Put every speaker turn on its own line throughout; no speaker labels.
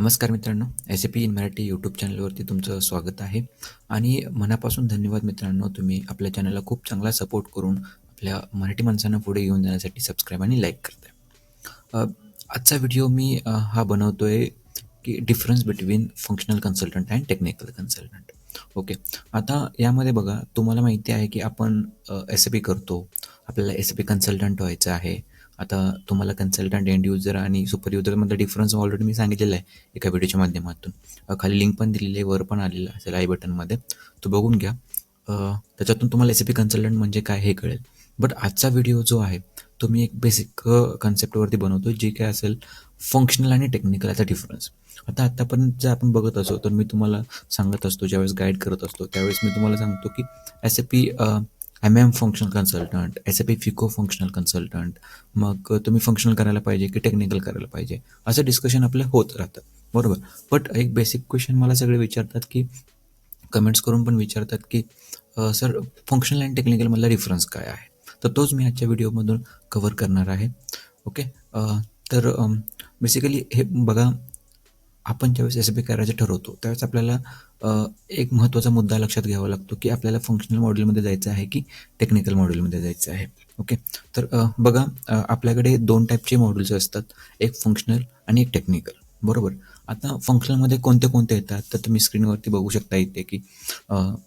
नमस्कार मित्रांनो S A P in Marathi YouTube चॅनलवरती तुमचं स्वागत आहे. आणि मनापासून धन्यवाद मित्रांनो तुम्ही आपल्या चॅनलला खूप चांगला सपोर्ट करून आपल्या मराठी माणसांना पुढे घेऊन जाण्यासाठी सबस्क्राईब आणि लाईक करताय. आजचा व्हिडिओ मी हा बनवतो आहे की difference between functional consultant and technical consultant okay आता यामध्ये बघा तुम्हाला माहिती आहे की आपण एस ए पी करतो आपल्याला एस ए पी कन्सल्टंट व्हायचं आहे. आता तुम्हाला कन्सल्टंट एंड युजर आणि सुपर युजरमधला डिफरन्स ऑलरेडी मी सांगितलेला आहे एका व्हिडिओच्या माध्यमातून. खाली लिंक पण दिलेली आहे वर पण आलेलं असेल आय बटनमध्ये तो बघून घ्या. त्याच्यातून तुम्हाला एस पी कन्सल्टंट म्हणजे काय हे कळेल. बट आजचा व्हिडिओ जो आहे तो मी एक बेसिक कन्सेप्टवरती बनवतो जे काय असेल फंक्शनल आणि टेक्निकल याचा डिफरन्स आता आत्तापर्यंत जर आपण बघत असो तर मी तुम्हाला सांगत असतो ज्यावेळेस गाईड करत असतो त्यावेळेस मी तुम्हाला सांगतो की S A P M M functional consultant S A P FICO functional consultant मग तुम्ही फंक्शनल करायला पाहिजे की टेक्निकल करायला पाहिजे? असं डिस्कशन आपलं होत राहतं. बरोबर? बट एक बेसिक क्वेश्चन मला सगळे विचारतात की कमेंट्स करून पण विचारतात की सर फंक्शनल अँड टेक्निकलमधला डिफरन्स काय आहे? तर तोच मी आजच्या व्हिडिओमधून कवर करणार आहे. ओके तर बेसिकली हे बघा आपण ज्यावेळेस एस बी करायचं ठरवतो त्यावेळेस आपल्याला एक महत्त्वाचा मुद्दा लक्षात घ्यावा लागतो की आपल्याला फंक्शनल मॉड्यूलमध्ये जायचं आहे की टेक्निकल मॉड्यूलमध्ये जायचं आहे. ओके तर बघा आपल्याकडे दोन टाईपचे मॉड्यूल्स असतात एक फंक्शनल आणि एक टेक्निकल बरोबर? आता फंक्शनलमध्ये कोणते कोणते येतात? तर तुम्ही स्क्रीनवरती बघू शकता इथे की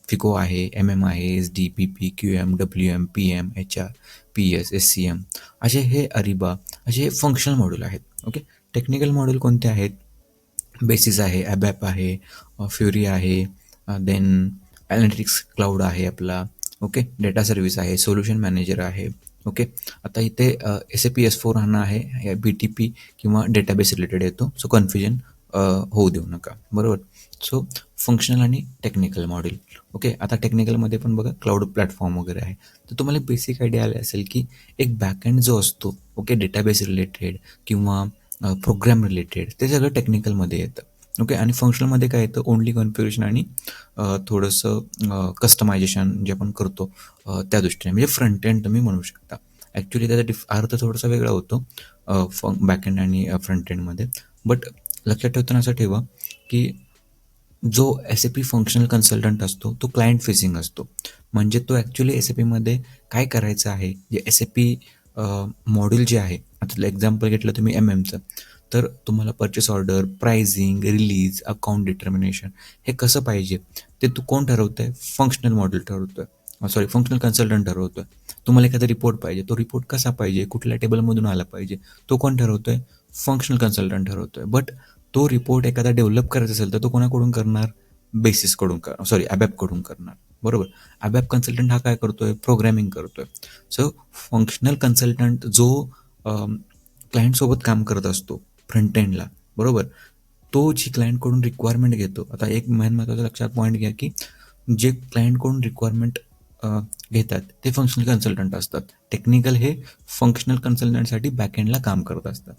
फिको आहे एम एम आहे S D P P Q M W M P M H R P S S C M असे हे अरिबा असे हे फंक्शनल मॉड्यूल आहेत. ओके टेक्निकल मॉड्यूल कोणते आहेत? बेसिस आहे ॲबॅप आहे फ्युरी आहे देन ॲनालिटिक्स क्लाउड आहे आपला ओके डेटा सर्व्हिस आहे सोल्युशन मॅनेजर आहे ओके आता इथे S A P S four हा आहे बी टी पी किंवा डेटाबेस रिलेटेड येतो. सो कन्फ्युजन होऊ देऊ नका बरोबर? सो फंक्शनल आणि टेक्निकल मॉडेल ओके आता टेक्निकलमध्ये पण बघा क्लाउड प्लॅटफॉर्म वगैरे आहे. तर तुम्हाला बेसिक आयडिया आले असेल की एक बॅकएंड जो असतो ओके डेटाबेस रिलेटेड किंवा प्रोग्राम रिलेटेड ते सगळं टेक्निकलमध्ये येतं. ओके आणि फंक्शनलमध्ये काय येतं? ओनली कॉन्फ्युरेशन आणि थोडंसं कस्टमायझेशन जे आपण करतो त्या दृष्टीने. म्हणजे फ्रंट एंड तुम्ही म्हणू शकता. ॲक्च्युली त्याचा डिफ अर्थ थोडासा वेगळा होतो फंक बॅक एंड आणि फ्रंट एंडमध्ये बट लक्षात ठेवताना असं ठेवा की जो S A P functional consultant असतो तो क्लायंट फेसिंग असतो. म्हणजे तो ॲक्च्युली एस ए पीमध्ये काय करायचं आहे? जे एस ए पी मॉड्यूल जे आहे आता एक्झाम्पल घेतलं तुम्ही एम एमचं तर तुम्हाला purchase order pricing release account determination हे कसं पाहिजे? ते तू कोण ठरवतं आहे फंक्शनल मॉडेल ठरवतो आहे सॉरी फंक्शनल कन्सल्टंट ठरवतो आहे तुम्हाला एखादा रिपोर्ट पाहिजे. तो रिपोर्ट कसा पाहिजे? कुठल्या टेबलमधून आला पाहिजे? तो कोण ठरवतो आहे फंक्शनल कन्सल्टंट ठरवतो आहे बट तो रिपोर्ट एखादा डेव्हलप करायचा असेल तर तो कोणाकडून करणार? बेसिसकडून कर सॉरी ॲबॅपकडून करणार. बरोबर? ॲबॅप कन्सल्टंट हा काय करतोय? प्रोग्रॅमिंग करतोय. सो फंक्शनल कन्सल्टंट जो क्लायंटसोबत काम करत असतो फ्रंट एंडला बरोबर? तो जी क्लायंटकडून रिक्वायरमेंट घेतो आता एक मेन महत्त्वाचा लक्षात पॉईंट घ्या की जे क्लायंटकडून रिक्वायरमेंट घेतात ते फंक्शनल कन्सल्टंट असतात. टेक्निकल हे फंक्शनल कन्सल्टंटसाठी बॅकएंडला काम करत असतात.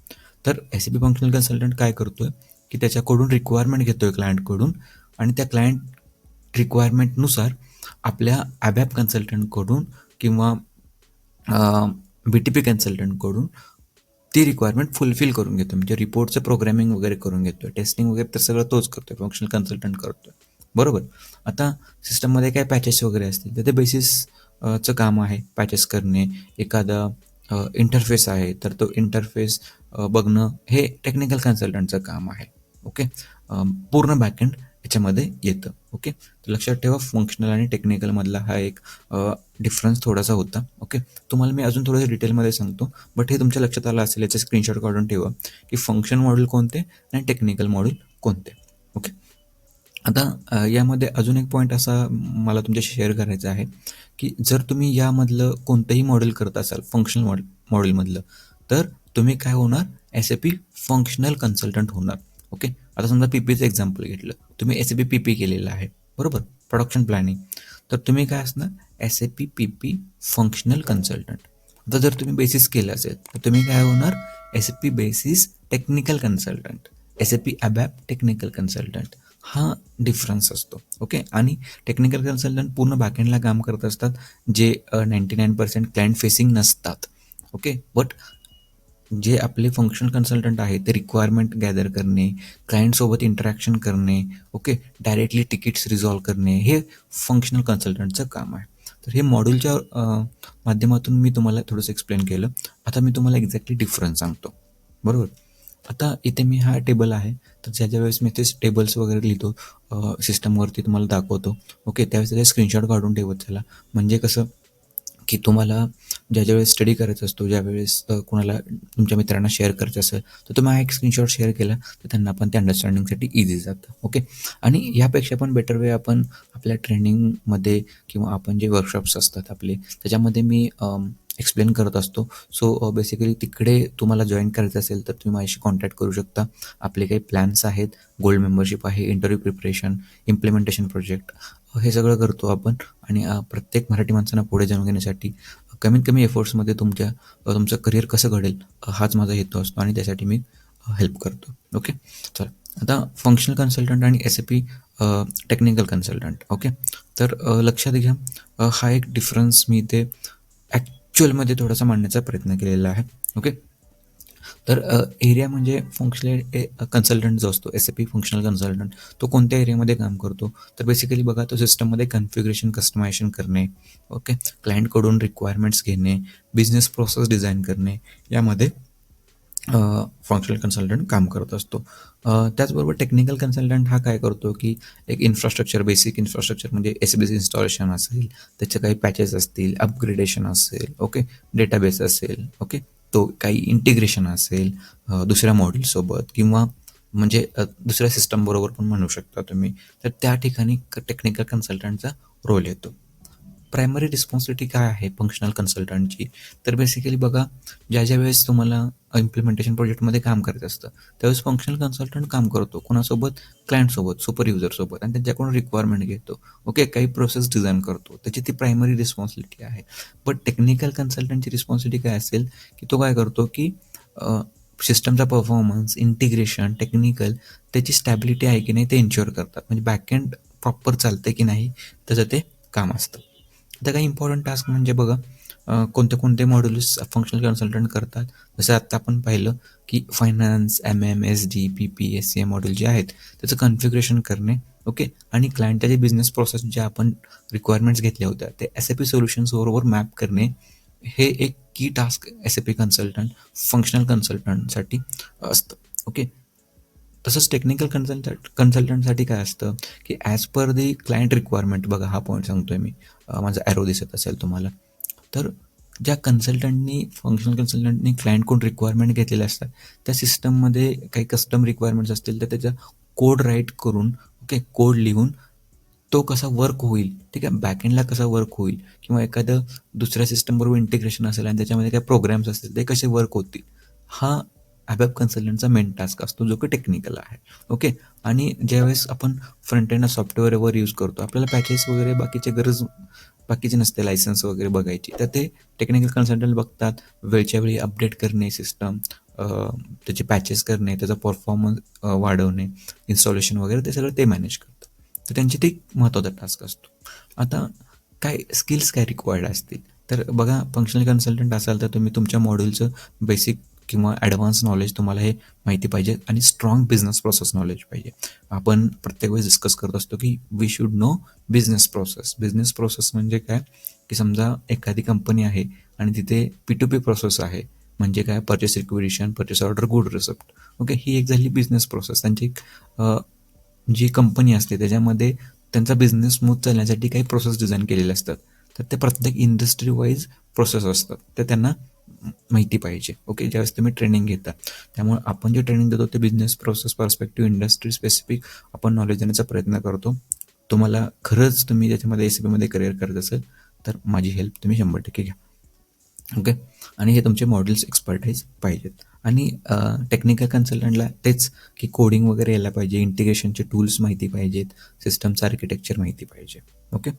तर एस बी फंक्शनल कन्सल्टंट काय करतोय? की त्याच्याकडून रिक्वायरमेंट घेतोय क्लायंटकडून आणि त्या क्लायंट रिक्वायरमेंटनुसार आपल्या ॲबॅप कन्सल्टंटकडून किंवा बी टी पी कन्सल्टंटकडून ती रिक्वायरमेंट फुलफिल करून घेतो म्हणजे रिपोर्टचं प्रोग्रॅमिंग वगैरे करून घेतो टेस्टिंग वगैरे तर सगळं तोच करतोय. फंक्शनल कन्सल्टंट करतोय. बरोबर? आता सिस्टममध्ये काय पॅचेस वगैरे असतील तर ते बेसिसचं काम आहे पॅचेस करणे. एखादा इंटरफेस आहे तर तो इंटरफेस बघणं हे टेक्निकल कन्सल्टंटचं काम आहे. ओके पूर्ण बॅकएंड याच्यामध्ये येतं. ओके तर लक्षात ठेवा फंक्शनल आणि टेक्निकलमधला हा एक डिफरन्स थोडासा होता. ओके तुम्हाला मी अजून थोडंसं डिटेलमध्ये सांगतो बट हे तुमच्या लक्षात आलं असेल याचे स्क्रीनशॉट काढून ठेवा की फंक्शन मॉड्यूल कोणते आणि टेक्निकल मॉड्यूल कोणते. ओके आता यामध्ये अजून एक पॉईंट असा मला तुमच्याशी शेअर करायचा आहे की जर तुम्ही यामधलं कोणतंही मॉडेल करत असाल फंक्शनल मॉडेल मॉडेलमधलं तर तुम्ही काय होणार? S A P functional consultant होणार. ओके आता समजा पी पीचं एक्झाम्पल घेतलं. तुम्ही S A P P P केलेलं आहे. बरोबर? प्रोडक्शन प्लॅनिंग तर तुम्ही काय असणार? S A P P P functional consultant आता जर तुम्ही बेसिस केलं असेल तर तुम्ही काय होणार? S A P basis technical consultant S A P ABAP technical consultant हा डिफरन्स असतो. ओके आणि टेक्निकल कन्सल्टंट पूर्ण बॅकएंडला काम करत असतात जे ninety nine percent client facing नसतात. ओके बट जे आपले फंक्शनल कन्सल्टंट आहे ते रिक्वायरमेंट गॅदर करणे क्लायंटसोबत इंटरॅक्शन करणे ओके डायरेक्टली तिकीट्स रिझॉल्व करणे हे फंक्शनल कन्सल्टंटचं काम आहे. तर हे मॉड्यूलच्या माध्यमातून मी तुम्हाला थोडंसं एक्सप्लेन केलं. आता मी तुम्हाला एक्झॅक्टली डिफरन्स सांगतो. बरोबर? आता इथे मी हा टेबल आहे. तर ज्या ज्या वेळेस मी ते टेबल्स वगैरे लिहितो सिस्टमवरती तुम्हाला दाखवतो. ओके त्यावेळेस त्याचे स्क्रीनशॉट काढून ठेवत त्याला म्हणजे कसं? की तुम्हाला ज्या ज्यावेळेस स्टडी करायचा असतो ज्यावेळेस कोणाला तुमच्या मित्रांना शेअर करायचं असेल तर तुम्ही हा एक स्क्रीनशॉट शेअर केला तर त्यांना पण ते अंडरस्टँडिंगसाठी इझी जातं ओके आणि यापेक्षा पण बेटर वे आपण आपल्या ट्रेनिंगमध्ये किंवा आपण जे वर्कशॉप्स असतात आपले त्याच्यामध्ये मी एक्सप्लेन करत असतो. सो बेसिकली तिकडे तुम्हाला जॉईन करायचं असेल तर तुम्ही माझ्याशी कॉन्टॅक्ट करू शकता. आपले काही प्लॅन्स आहेत गोल्ड मेंबरशिप आहे इंटरव्ह्यू प्रिपरेशन इम्प्लिमेंटेशन प्रोजेक्ट हे सगळं करतो आपण. आणि प्रत्येक मराठी माणसांना पुढे जाणून घेण्यासाठी कमीत कमी एफर्ट्समध्ये तुमच्या तुमचं करिअर कसं घडेल हाच माझा हेतू असतो आणि त्यासाठी मी हेल्प करतो. ओके चला. आता फंक्शनल कन्सल्टंट आणि S A P technical consultant okay तर लक्षात घ्या हा एक डिफरन्स मी इथे ॲक्च्युअलमध्ये थोडासा मांडण्याचा प्रयत्न केलेला आहे. ओके तर एरिया म्हणजे फंक्शनल कन्सल्टंट जो असतो S A P functional consultant तो कोणत्या एरियामध्ये काम करतो? तर बेसिकली बघा तो सिस्टममध्ये कन्फिग्रेशन कस्टमायझेशन करणे ओके क्लायंटकडून रिक्वायरमेंट्स घेणे बिझनेस प्रोसेस डिझाईन करणे यामध्ये फंक्शनल कन्सल्टंट काम करत असतो. त्याचबरोबर टेक्निकल कन्सल्टंट हा काय करतो की एक इन्फ्रास्ट्रक्चर बेसिक इन्फ्रास्ट्रक्चर म्हणजे एस बी सी इन्स्टॉलेशन असेल त्याचे काही पॅचेस असतील अपग्रेडेशन असेल ओके डेटाबेस असेल ओके तो काही इंटिग्रेशन असेल दुसऱ्या मॉड्यूलसोबत किंवा म्हणजे दुसऱ्या सिस्टमबरोबर पण म्हणू शकता तुम्ही. तर त्या ठिकाणी टेक्निकल कन्सल्टंटचा रोल येतो. प्रायमरी रिस्पॉन्सिबिलिटी काय आहे फंक्शनल कन्सल्टंटची तर बेसिकली बघा ज्या ज्या वेळेस तुम्हाला इम्प्लिमेंटेशन प्रोजेक्टमध्ये काम करायचं असतं त्यावेळेस फंक्शनल कन्सल्टंट काम करतो. कोणासोबत? क्लायंटसोबत सुपर युजरसोबत आणि त्यांच्याकडून रिक्वायरमेंट घेतो. ओके काही प्रोसेस डिझाईन करतो. त्याची ती प्रायमरी रिस्पॉन्सिबिलिटी आहे. बट टेक्निकल कन्सल्टंटची रिस्पॉन्सिबिलिटी काय असेल की तो काय करतो की सिस्टमचा परफॉर्मन्स इंटिग्रेशन टेक्निकल त्याची स्टॅबिलिटी आहे की नाही ते इन्श्युअर करतात. म्हणजे बॅकएंड प्रॉपर चालतं की नाही त्याचं ते काम असतं. आता काही इम्पॉर्टंट टास्क म्हणजे बघा कोणते कोणते मॉड्युल्स फंक्शनल कन्सल्टंट करतात. जसं आत्ता आपण पाहिलं की finance M M S D P P S C M module जे आहेत त्याचं कन्फिग्रेशन करणे ओके आणि क्लायंटच्या जे बिझनेस प्रोसेस ज्या आपण रिक्वायरमेंट्स घेतल्या होत्या ते एस ए पी सोल्युशन्सबरोबर मॅप करणे हे एक key task S A P consultant functional कन्सल्टंटसाठी असतं ओके तसंच टेक्निकल कन्सल्टंट कन्सल्टंटसाठी काय असतं की as per the client requirement बघा हा पॉईंट सांगतो आहे मी माझा ॲरो दिसत असेल तुम्हाला. तर ज्या कन्सल्टंटनी फंक्शनल कन्सल्टंटनी क्लायंटकडून रिक्वायरमेंट घेतलेल्या असतात त्या सिस्टममध्ये काही कस्टम रिक्वायरमेंट्स असतील तर त्याचा कोड राईट करून ओके कोड लिहून तो कसा वर्क होईल ठीक आहे बॅकएंडला कसा वर्क होईल किंवा एखादं दुसऱ्या सिस्टमबरोबर इंटिग्रेशन असेल आणि त्याच्यामध्ये काही प्रोग्राम्स असतील ते कसे वर्क होतील हा ॲबॅप कन्सल्टंटचा मेन टास्क असतो जो की टेक्निकल आहे. ओके आणि ज्यावेळेस आपण फ्रंट एंड सॉफ्टवेअरवर यूज करतो आपल्याला पॅकेज वगैरे बाकीचे गरज बाकीचे नसते लायसन्स वगैरे बघायची. तर ते टेक्निकल कन्सल्टंट बघतात वेळच्या वेळी अपडेट करणे सिस्टम त्याचे पॅचेस करणे त्याचा परफॉर्मन्स वाढवणे इन्स्टॉलेशन वगैरे ते सगळं ते मॅनेज करतात. तर त्यांची ते महत्त्वाचा टास्क असतो. आता काय स्किल्स काय रिक्वायर्ड असतील? तर बघा फंक्शनल कन्सल्टंट असाल तर तुम्ही तुमच्या मॉड्यूलचं बेसिक किंवा ॲडव्हान्स नॉलेज तुम्हाला हे माहिती पाहिजे आणि स्ट्रॉंग बिझनेस प्रोसेस नॉलेज पाहिजे. आपण प्रत्येक वेळेस डिस्कस करत असतो की we should know business process business process म्हणजे काय? की समजा एखादी कंपनी आहे आणि तिथे पी टू पी प्रोसेस आहे. म्हणजे काय? Purchase requisition purchase order good receipt okay ही एक झाली बिझनेस प्रोसेस त्यांची जी कंपनी असते त्याच्यामध्ये त्यांचा बिझनेस स्मूथ चालण्यासाठी काही प्रोसेस डिझाईन केलेले असतात. तर ते प्रत्येक इंडस्ट्री वाईज प्रोसेस असतात. ते त्यांना माहिती पाहिजे. ओके ज्यावेळेस तुम्ही ट्रेनिंग घेता. त्यामुळे आपण जे ट्रेनिंग देतो ते business process perspective industry specific आपण नॉलेज देण्याचा प्रयत्न करतो. तुम्हाला खरंच तुम्ही ज्याच्यामध्ये एस बीमध्ये करिअर करत असेल तर माझी हेल्प तुम्ही शंभर टक्के घ्या. ओके आणि हे तुमचे मॉडेल्स एक्सपर्टाईज पाहिजेत. आणि टेक्निकल कन्सल्टंटला तेच की कोडिंग वगैरे यायला पाहिजे. इंटिग्रेशनचे टूल्स माहिती पाहिजेत. सिस्टमचं आर्किटेक्चर माहिती पाहिजे. ओके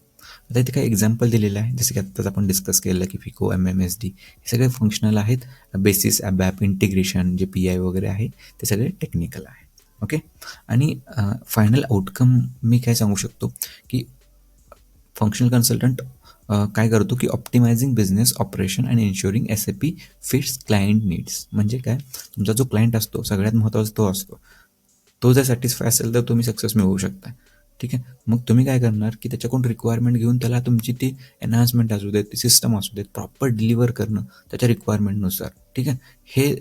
आता इथे काही एक्झाम्पल दिलेलं आहे. जसं की आत्ताच आपण डिस्कस केलेलं की FICO M M S D हे सगळे फंक्शनल आहेत. बेसिस ॲप इंटिग्रेशन जे पी आय वगैरे आहे ते सगळे टेक्निकल आहे ओके आणि फायनल आउटकम मी काय सांगू शकतो की फंक्शनल कन्सल्टंट काय करतो की optimizing business operation and ensuring S A P fits client needs म्हणजे काय? तुमचा जो क्लायंट असतो सगळ्यात महत्त्वाचा तो असतो. तो जर सॅटिस्फाय असेल तर तुम्ही सक्सेस मिळवू शकता. ठीक आहे? मग तुम्ही काय करणार की त्याच्याकडून रिक्वायरमेंट घेऊन त्याला तुमची ती एनहान्समेंट असू देत ती सिस्टम असू देत प्रॉपर डिलिव्हर करणं त्याच्या रिक्वायरमेंटनुसार ठीक आहे? हे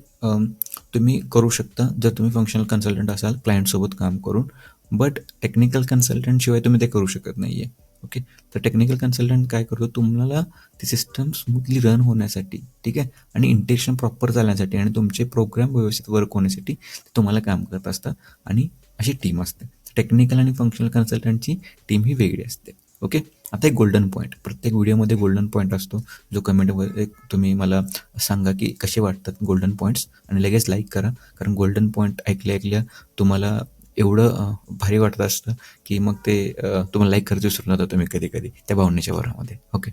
तुम्ही करू शकता जर तुम्ही फंक्शनल कन्सल्टंट असाल क्लायंटसोबत काम करून. बट टेक्निकल कन्सल्टंटशिवाय तुम्ही ते करू शकत नाही आहे ओके तर टेक्निकल कन्सल्टंट काय करतो? तुम्हाला ती सिस्टम स्मूथली रन होण्यासाठी ठीक आहे? आणि इंटेक्शन प्रॉपर चालण्यासाठी आणि तुमचे प्रोग्राम व्यवस्थित वर्क होण्यासाठी ते तुम्हाला काम करत असतात. आणि अशी टीम असते. टेक्निकल आणि फंक्शनल कन्सल्टंटची टीम ही वेगळी असते. ओके आता एक गोल्डन पॉईंट प्रत्येक व्हिडिओमध्ये गोल्डन पॉईंट असतो. जो कमेंटमध्ये तुम्ही मला सांगा की कसे वाटतात गोल्डन पॉईंट्स आणि लगेच लाईक करा. कारण गोल्डन पॉईंट ऐकल्या ऐकल्या तुम्हाला एवढं भारी वाटत असतं की मग ते तुम्हाला लाईक करायचं विसरून जाता तुम्ही कधी कधी त्या भावनेच्या वरामध्ये. ओके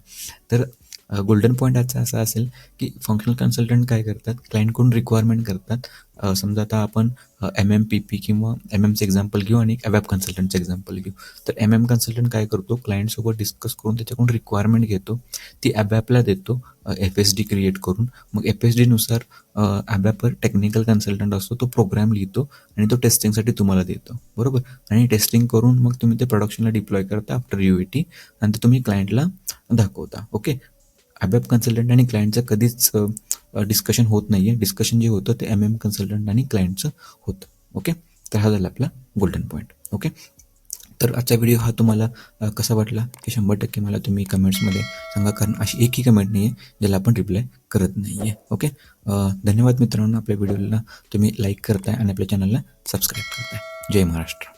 तर गोल्डन पॉईंट आजचा असा असेल की फंक्शनल कन्सल्टंट काय करतात? क्लायंटकडून रिक्वायरमेंट करतात. समजा आता आपण एम एम पी पी किंवा एम एमचं एक्झाम्पल घेऊ आणि वेब कन्सल्टंटचं एक्झाम्पल घेऊ. तर एम एम कन्सल्टंट काय करतो? क्लायंटसोबत डिस्कस करून त्याच्याकडून रिक्वायरमेंट घेतो. ती ॲबॅपला देतो एफ एस डी क्रिएट करून. मग एफ एस डीनुसार ॲबॅपवर टेक्निकल कन्सल्टंट असतो तो प्रोग्राम लिहितो आणि तो टेस्टिंगसाठी तुम्हाला देतो. बरोबर? आणि टेस्टिंग करून मग तुम्ही ते प्रोडक्शनला डिप्लॉय करता आफ्टर यू ई टी आणि ते तुम्ही क्लायंटला दाखवता. ओके ॲबॅप कन्सल्टंट आणि क्लायंटचं कधीच डिस्कशन होत नाही आहे डिस्कशन जे होतं ते एम एम कन्सल्टंट आणि क्लायंटचं होतं. ओके तर हा झाला आपला गोल्डन पॉईंट ओके तर आजचा व्हिडिओ हा तुम्हाला कसा वाटला? हे शंभर टक्के मला तुम्ही कमेंट्समध्ये सांगा. कारण अशी एकही कमेंट नाही आहे ज्याला आपण रिप्लाय करत नाही आहे ओके धन्यवाद मित्रांनो. आपल्या व्हिडिओला तुम्ही लाईक करताय आणि आपल्या चॅनलला सबस्क्राईब करताय. जय महाराष्ट्र.